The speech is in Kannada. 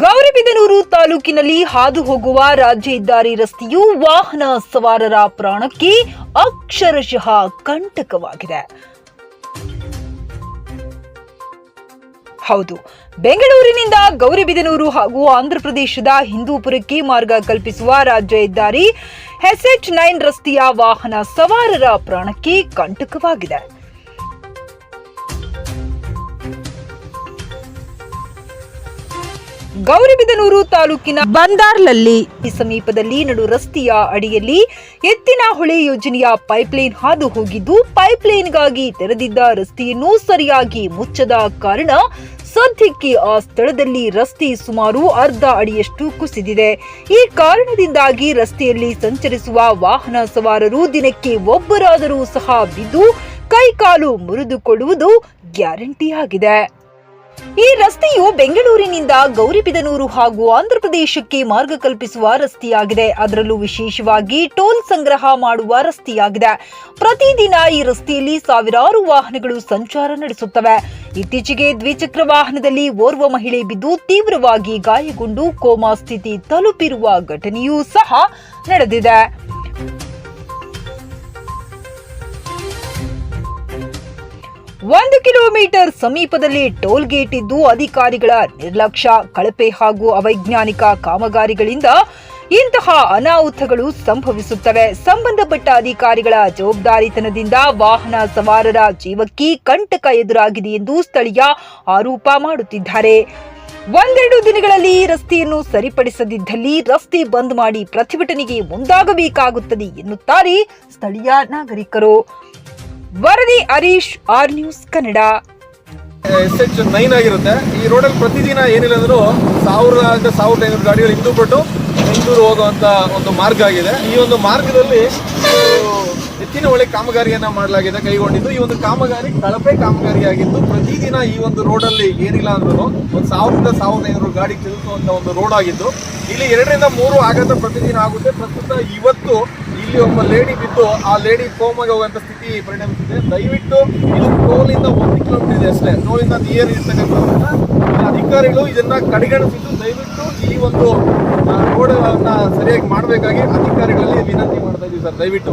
ಗೌರಿಬಿದನೂರು ತಾಲೂಕಿನಲ್ಲಿ ಹಾದು ಹೋಗುವ ರಾಜ್ಯ ಹೆದ್ದಾರಿ ರಸ್ತೆಯು ವಾಹನ ಸವಾರರ ಪ್ರಾಣಕ್ಕೆ ಅಕ್ಷರಶಃ ಕಂಟಕವಾಗಿದೆ. ಹೌದು, ಬೆಂಗಳೂರಿನಿಂದ ಗೌರಿಬಿದನೂರು ಹಾಗೂ ಆಂಧ್ರಪ್ರದೇಶದ ಹಿಂದೂಪುರಕ್ಕೆ ಮಾರ್ಗ ಕಲ್ಪಿಸುವ ರಾಜ್ಯ ಹೆದ್ದಾರಿ ಎಸ್ಎಚ್ ನೈನ್ ರಸ್ತೆಯ ವಾಹನ ಸವಾರರ ಪ್ರಾಣಕ್ಕೆ ಕಂಟಕವಾಗಿದೆ. ಗೌರಿಬಿದನೂರು ತಾಲೂಕಿನ ಬಂದಾರ್ಲಲ್ಲಿ ಈ ಸಮೀಪದಲ್ಲಿ ನಡು ರಸ್ತೆಯ ಅಡಿಯಲ್ಲಿ ಎತ್ತಿನ ಹೊಳೆ ಯೋಜನೆಯ ಪೈಪ್ಲೈನ್ ಹಾದು ಹೋಗಿದ್ದು, ಪೈಪ್ಲೈನ್ಗಾಗಿ ತೆರೆದಿದ್ದ ರಸ್ತೆಯನ್ನು ಸರಿಯಾಗಿ ಮುಚ್ಚದ ಕಾರಣ ಸದ್ಯಕ್ಕೆ ಆ ಸ್ಥಳದಲ್ಲಿ ರಸ್ತೆ ಸುಮಾರು ಅರ್ಧ ಅಡಿಯಷ್ಟು ಕುಸಿದಿದೆ. ಈ ಕಾರಣದಿಂದಾಗಿ ರಸ್ತೆಯಲ್ಲಿ ಸಂಚರಿಸುವ ವಾಹನ ಸವಾರರು ದಿನಕ್ಕೆ ಒಬ್ಬರಾದರೂ ಸಹ ಬಿದ್ದು ಕೈಕಾಲು ಮುರಿದುಕೊಳ್ಳುವುದು ಗ್ಯಾರಂಟಿಯಾಗಿದೆ. ಈ ರಸ್ತೆಯು ಬೆಂಗಳೂರಿನಿಂದ ಗೌರಿಬಿದನೂರು ಹಾಗೂ ಆಂಧ್ರಪ್ರದೇಶಕ್ಕೆ ಮಾರ್ಗ ಕಲ್ಪಿಸುವ ರಸ್ತೆಯಾಗಿದೆ. ಅದರಲ್ಲೂ ವಿಶೇಷವಾಗಿ ಟೋಲ್ ಸಂಗ್ರಹ ಮಾಡುವ ರಸ್ತೆಯಾಗಿದೆ. ಪ್ರತಿದಿನ ಈ ರಸ್ತೆಯಲ್ಲಿ ಸಾವಿರಾರು ವಾಹನಗಳು ಸಂಚಾರ ನಡೆಸುತ್ತವೆ. ಇತ್ತೀಚೆಗೆ ದ್ವಿಚಕ್ರ ವಾಹನದಲ್ಲಿ ಓರ್ವ ಮಹಿಳೆ ಬಿದ್ದು ತೀವ್ರವಾಗಿ ಗಾಯಗೊಂಡು ಕೋಮಾ ಸ್ಥಿತಿ ತಲುಪಿರುವ ಘಟನೆಯೂ ಸಹ ನಡೆದಿದೆ. ಒಂದು ಕಿಲೋಮೀಟರ್ ಸಮೀಪದಲ್ಲಿ ಟೋಲ್ ಗೇಟ್ ಇದ್ದು ಅಧಿಕಾರಿಗಳ ನಿರ್ಲಕ್ಷ್ಯ, ಕಳಪೆ ಹಾಗೂ ಅವೈಜ್ಞಾನಿಕ ಕಾಮಗಾರಿಗಳಿಂದ ಇಂತಹ ಅನಾಹುತಗಳು ಸಂಭವಿಸುತ್ತವೆ. ಸಂಬಂಧಪಟ್ಟ ಅಧಿಕಾರಿಗಳ ಜವಾಬ್ದಾರಿತನದಿಂದ ವಾಹನ ಸವಾರರ ಜೀವಕ್ಕೆ ಕಂಟಕ ಎದುರಾಗಿದೆ ಎಂದು ಸ್ಥಳೀಯ ಆರೋಪ ಮಾಡುತ್ತಿದ್ದಾರೆ. ಒಂದೆರಡು ದಿನಗಳಲ್ಲಿ ರಸ್ತೆಯನ್ನು ಸರಿಪಡಿಸದಿದ್ದಲ್ಲಿ ರಸ್ತೆ ಬಂದ್ ಮಾಡಿ ಪ್ರತಿಭಟನೆಗೆ ಮುಂದಾಗಬೇಕಾಗುತ್ತದೆ ಎನ್ನುತ್ತಾರೆ ಸ್ಥಳೀಯ ನಾಗರಿಕರು. ವರದಿ Harish, R news Kannada. S H nine ಆಗಿರುತ್ತೆ. ಈ ರೋಡಲ್ಲಿ ಪ್ರತಿದಿನ ಏನಿಲ್ಲ ಅಂದ್ರೂ ಸಾವಿರದ ಸಾವಿರದ ಐನೂರು ಗಾಡಿಗಳು ಹಿಂದೂ ಬಿಟ್ಟು ಬೆಂಗಳೂರು ಹೋಗುವಂತ ಒಂದು ಮಾರ್ಗ ಆಗಿದೆ. ಈ ಒಂದು ಮಾರ್ಗದಲ್ಲಿ ಹೆಚ್ಚಿನ ಹೊಳೆ ಕಾಮಗಾರಿಯನ್ನ ಮಾಡಲಾಗಿದೆ, ಕೈಗೊಂಡಿದ್ದು. ಈ ಒಂದು ಕಾಮಗಾರಿ ಕಳಪೆ ಕಾಮಗಾರಿ ಪ್ರತಿದಿನ ಈ ಒಂದು ರೋಡಲ್ಲಿ ಏನಿಲ್ಲ ಅಂದ್ರೂ ಒಂದು ಸಾವಿರದ ಸಾವಿರದ ಐನೂರು ಗಾಡಿ ತಿರುಗುವಂತ ಒಂದು ರೋಡ್ ಆಗಿದ್ದು. ಇಲ್ಲಿ ಎರಡರಿಂದ ಮೂರು ಆಘಾತ ಪ್ರತಿದಿನ ಆಗುತ್ತೆ. ಪ್ರಸ್ತುತ ಇವತ್ತು ಇಲ್ಲಿ ಒಬ್ಬ ಲೇಡಿ ಬಿದ್ದು ಆ ಲೇಡಿ ಕೋಮಾಗಿ ಹೋಗುವಂತ ಸ್ಥಿತಿ ಪರಿಣಮಿಸಿದೆ. ದಯವಿಟ್ಟು ಇದು ಟೋಲಿಂದ ಒಂದು ಕಿಲೋಮೀಟರ್ ಇದೆ ಅಷ್ಟೇ. ಟೋಲಿಂದ ನಿಯರ್ ಇರ್ತಕ್ಕಂಥ ಅಧಿಕಾರಿಗಳು ಇದನ್ನ ಕಡೆಗಣಿಸಿದ್ದು, ದಯವಿಟ್ಟು ಈ ಒಂದು ರೋಡ್ ಸರಿಯಾಗಿ ಮಾಡಬೇಕಾಗಿ ಅಧಿಕಾರಿಗಳಲ್ಲಿ ವಿನಂತಿ ಮಾಡ್ತಾ ಇದ್ದೀವಿ ಸರ್. ದಯವಿಟ್ಟು.